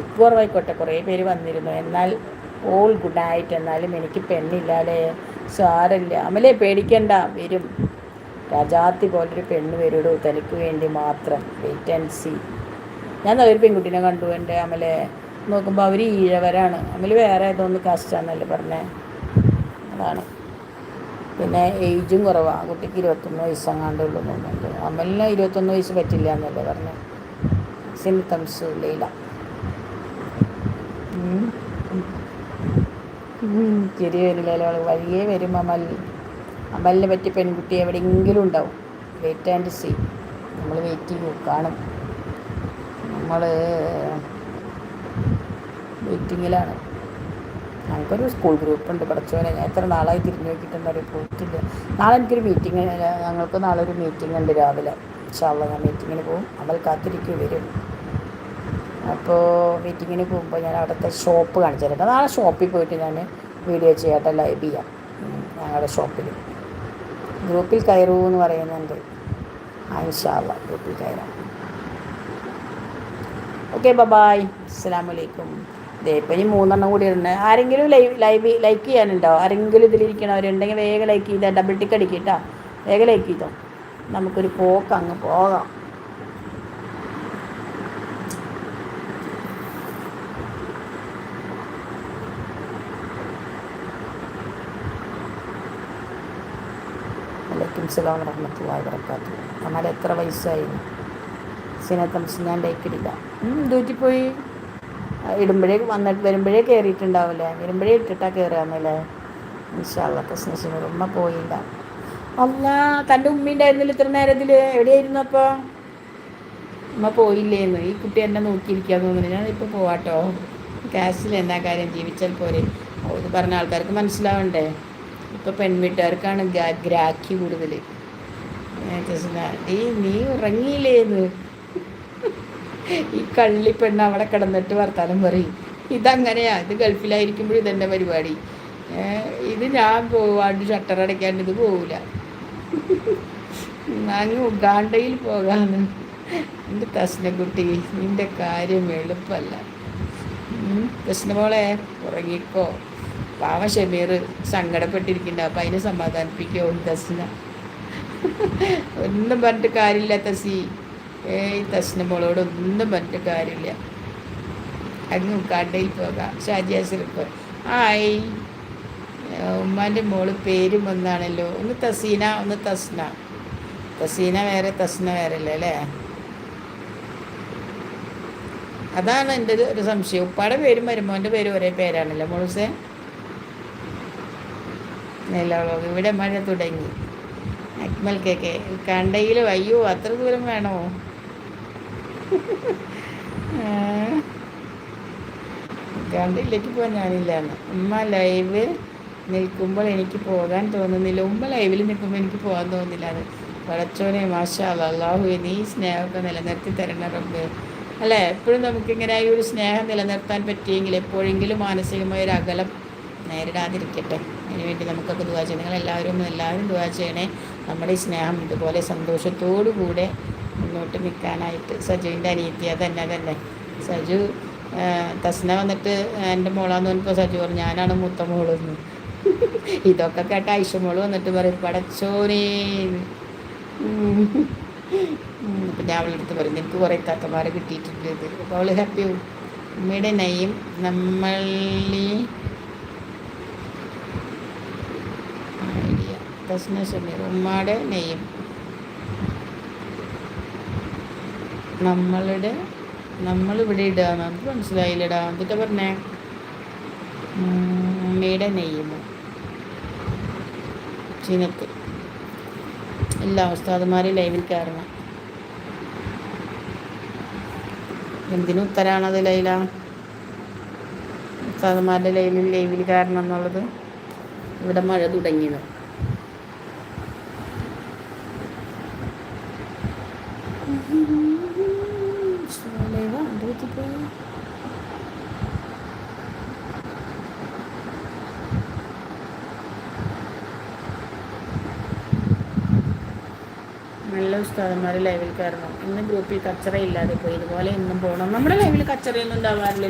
കുറവായിക്കോട്ടെ. കുറേ പേര് വന്നിരുന്നു. എന്നാൽ ഓൾ ഗുഡ് നൈറ്റ് എന്നാലും എനിക്ക് പെണ്ണില്ലാലേ. സാരല്ല അമലെ പേടിക്കണ്ട. വരും. രാജാത്തി പോലൊരു പെണ്ണ് വരുടൂ തനിക്ക് വേണ്ടി മാത്രം. വെയിറ്റ് ആൻഡ് സി ഞാൻ ഒരു പെൺകുട്ടീനെ കണ്ടു എന്റെ അമലെ. നോക്കുമ്പോൾ അവർ ഈഴവരാണ്. അമൽ വേറെ ഏതോന്ന് കാസ്റ്റാന്നല്ലേ പറഞ്ഞേ. അതാണ്. പിന്നെ ഏജും കുറവാണ് ആ കുട്ടിക്ക് ഇരുപത്തൊന്ന് വയസ്സെങ്ങാണ്ടുള്ളൂ തോന്നുന്നുണ്ട്. അമലിന് ഇരുപത്തൊന്ന് വയസ്സ് പറ്റില്ല എന്നല്ലേ പറഞ്ഞത് സിംറ്റംസ് ലീല. ചിരി വരില്ലല്ലോ വഴിയേ വരും അമൽ അമലിനെ പറ്റി പെൺകുട്ടി എവിടെയെങ്കിലും ഉണ്ടാവും. വെയിറ്റ് ആൻഡ് സി നമ്മൾ വെയിറ്റ് ചെയ്യും കാണും. നമ്മൾ വെയിറ്റിങ്ങിലാണ് ഞങ്ങൾക്കൊരു സ്കൂൾ ഗ്രൂപ്പ് ഉണ്ട്. പഠിച്ചവനെ ഞാൻ എത്ര നാളായി തിരിഞ്ഞു നോക്കിയിട്ടൊന്നും ഒരു പോയിട്ടില്ല. നാളെ എനിക്കൊരു മീറ്റിംഗ് ഞങ്ങൾക്ക് നാളെ ഒരു മീറ്റിംഗ് ഉണ്ട് രാവിലെ. ഇൻഷാള്ള ഞാൻ മീറ്റിങ്ങിന് പോകും അവൾ കാത്തിരിക്കും വരും. അപ്പോൾ മീറ്റിങ്ങിന് പോകുമ്പോൾ ഞാൻ അവിടുത്തെ ഷോപ്പ് കാണിച്ചു തരട്ടെ നാളെ ഷോപ്പിൽ പോയിട്ട് ഞാൻ വീഡിയോ ചെയ്യട്ടെ ലൈവ് ചെയ്യാം. ഞങ്ങളുടെ ഷോപ്പിൽ. ഗ്രൂപ്പിൽ കയറൂ എന്ന് പറയുന്നുണ്ട്. ആ ഇൻഷാല്ല ഗ്രൂപ്പിൽ കയറാം. ഓക്കെ ബബായ് അസ്സാം വലൈക്കും ഇപ്പം ഇനി മൂന്നെണ്ണം കൂടി ഉണ്ട്. ആരെങ്കിലും ലൈവ് ലൈവ് ലൈക്ക് ചെയ്യാനുണ്ടോ? ആരെങ്കിലും ഇതിലിരിക്കണവരുണ്ടെങ്കിൽ വേഗം ലൈക്ക് ചെയ്താൽ ഡബിൾ ടിക്ക് അടിക്കട്ടോ വേഗം ലൈക്ക് ചെയ്തോ. നമുക്കൊരു പോക്ക് അങ്ങ് പോകാം. വലൈക്കും സ്ലാം വരക്കാത്തു അമ്മ എത്ര വയസ്സായി? സിനത്തംസ് ഞാൻ ലൈക്കിടില്ല പോയി ഇടുമ്പോഴേ വന്നിട്ട് വരുമ്പോഴേ കയറിയിട്ടുണ്ടാവില്ലേ വരുമ്പോഴേ ഇട്ടിട്ടാ കയറുകയെന്നല്ലേ ഇൻഷാല്ല കസ്നസിന് ഉമ്മ പോയില്ല. അല്ല തന്റെ ഉമ്മ ഉണ്ടായിരുന്നില്ല ഇത്ര നേരത്തിൽ എവിടെയായിരുന്നു അപ്പോൾ ഉമ്മ പോയില്ലേന്ന്. ഈ കുട്ടി എന്നെ നോക്കിയിരിക്കാൻ തോന്നുന്നു. ഞാൻ ഇപ്പോൾ പോവാട്ടോ. ക്യാഷിൽ എന്താ കാര്യം? ജീവിച്ചാൽ പോരെ. ഇത് പറഞ്ഞ ആൾക്കാർക്ക് മനസ്സിലാവണ്ടേ? ഇപ്പോൾ പെൺവീട്ടുകാർക്കാണ് ഗ്രാഹ്യ കൂടുതൽ ഈ നീ ഉറങ്ങിയില്ലേന്ന്. ഈ കള്ളി പെണ്ണ് അവിടെ കിടന്നിട്ട് വർത്താനം പറയും. ഇതങ്ങനെയാ ഇത് ഗൾഫിലായിരിക്കുമ്പോഴും ഇതെന്റെ പരിപാടി. ഇത് ഞാൻ പോവാണ്ട് ഷട്ടർ അടയ്ക്കാണ്ട് ഇത് പോവില്ല അങ്ങ് ഉഗാണ്ടയിൽ പോകാന്ന്. എന്റെ തസ്നക്കുട്ടി നിന്റെ കാര്യം എളുപ്പമല്ല കൃഷ്ണമോളെ ഉറങ്ങിക്കോ. പാവ ഷമീർ സങ്കടപ്പെട്ടിരിക്കണ്ട അപ്പം അതിനെ സമാധാനിപ്പിക്കോ തസ്ന? ഒന്നും പറഞ്ഞിട്ട് കാര്യമില്ല തസി. ഏയ് തസ്ന മോളോട് ഒന്നും പറഞ്ഞിട്ട് കാര്യമില്ല. അങ്ങ് കടയിൽ പോകാം. ഷാജിയ സിറപ്പ് ആയി ഉമ്മാന്റെ മോൾ പേരും ഒന്നാണല്ലോ. ഒന്ന് തസീന ഒന്ന് തസ്ന. തസീന വേറെ തസ്ന വേറെ അല്ലേ? അല്ലേ അതാണ് എന്റെ ഒരു- സംശയം. ഉപ്പാടെ പേരും മരുമോന്റെ പേരും ഒരേ പേരാണല്ലോ മോളുസേ? നിലവളവ്. ഇവിടെ മഴ തുടങ്ങി. അക്മൽ കേക്ക് കണ്ടയിൽ അയ്യോ അത്ര ദൂരം വേണോ? കണ്ടയിലേക്ക് പോകാൻ ഞാനില്ലാന്ന്. ഉമ്മ ലൈവ് നിൽക്കുമ്പോൾ എനിക്ക് പോകാൻ തോന്നുന്നില്ല. ഉമ്മ ലൈവിൽ നിൽക്കുമ്പോൾ എനിക്ക് പോകാൻ തോന്നുന്നില്ല. അത് പടച്ചോനെ മാഷാ നീ സ്നേഹമൊക്കെ നിലനിർത്തി തരണം റബ്ബ്. അല്ലേ? എപ്പോഴും നമുക്കിങ്ങനെ ഈ ഒരു സ്നേഹം നിലനിർത്താൻ പറ്റിയെങ്കിൽ എപ്പോഴെങ്കിലും മാനസികമായ ഒരു അകലം നേരിടാതിരിക്കട്ടെ. അതിനുവേണ്ടി നമുക്കൊക്കെ ദുവാ ചെയ്യണം. നിങ്ങൾ എല്ലാവരും ദുവാ ചെയ്യണേ. നമ്മുടെ ഈ സ്നേഹം ഇതുപോലെ സന്തോഷത്തോടു കൂടെ മുന്നോട്ട് നിൽക്കാനായിട്ട് സജുവിന്റെ അനിയത്തി അതന്നെ തന്നെ സജു തസ്ന വന്നിട്ട് എന്റെ മോളാന്ന് പറഞ്ഞപ്പോൾ സജു പറഞ്ഞു ഞാനാണ് മുത്ത മോളെന്ന്. ഇതൊക്കെ കേട്ട ഐഷമോൾ വന്നിട്ട് പറയും പടച്ചോനേ. അപ്പം ഞാൻ അവളുടെ അടുത്ത് പറയും എനിക്ക് കുറേ താത്തമാരെ കിട്ടിയിട്ടുണ്ട്. അപ്പോൾ അവൾ ഹാപ്പിയാവും ഉമ്മയുടെ നെയ്യും നമ്മളീ തസ്ന ഷമീർ ഉമ്മയുടെ നെയ്യും. നമ്മളുടെ നമ്മളിവിടെ ഇടുക നമുക്ക് മനസ്സിലായില്ലടാ. എന്നിട്ട് പറഞ്ഞേ? ഉമ്മയുടെ നെയ്യുമോ ചിനക്ക്. എല്ലാ ഉസ്താദുമാരെ ലൈവിൽ കയറണം. എന്തിനു ഉത്തരാണത് ലൈല? ഉസ്താദുമാരുടെ ലൈവിൽ ലൈവിൽ കയറണം എന്നുള്ളത്. ഇവിടെ മഴ തുടങ്ങിയത്. ലൈവ എന്റെ വീട്ടിൽ പോയി നല്ല ഉസ്താദന്മാർ ലൈവിൽ കയറണം. ഇന്ന് ഗ്രൂപ്പിൽ കച്ചറ ഇല്ലാതെ പോയി. ഇതുപോലെ ഇന്നും പോകണം നമ്മുടെ ലൈവിൽ കച്ചറയൊന്നും ഉണ്ടാവാറില്ല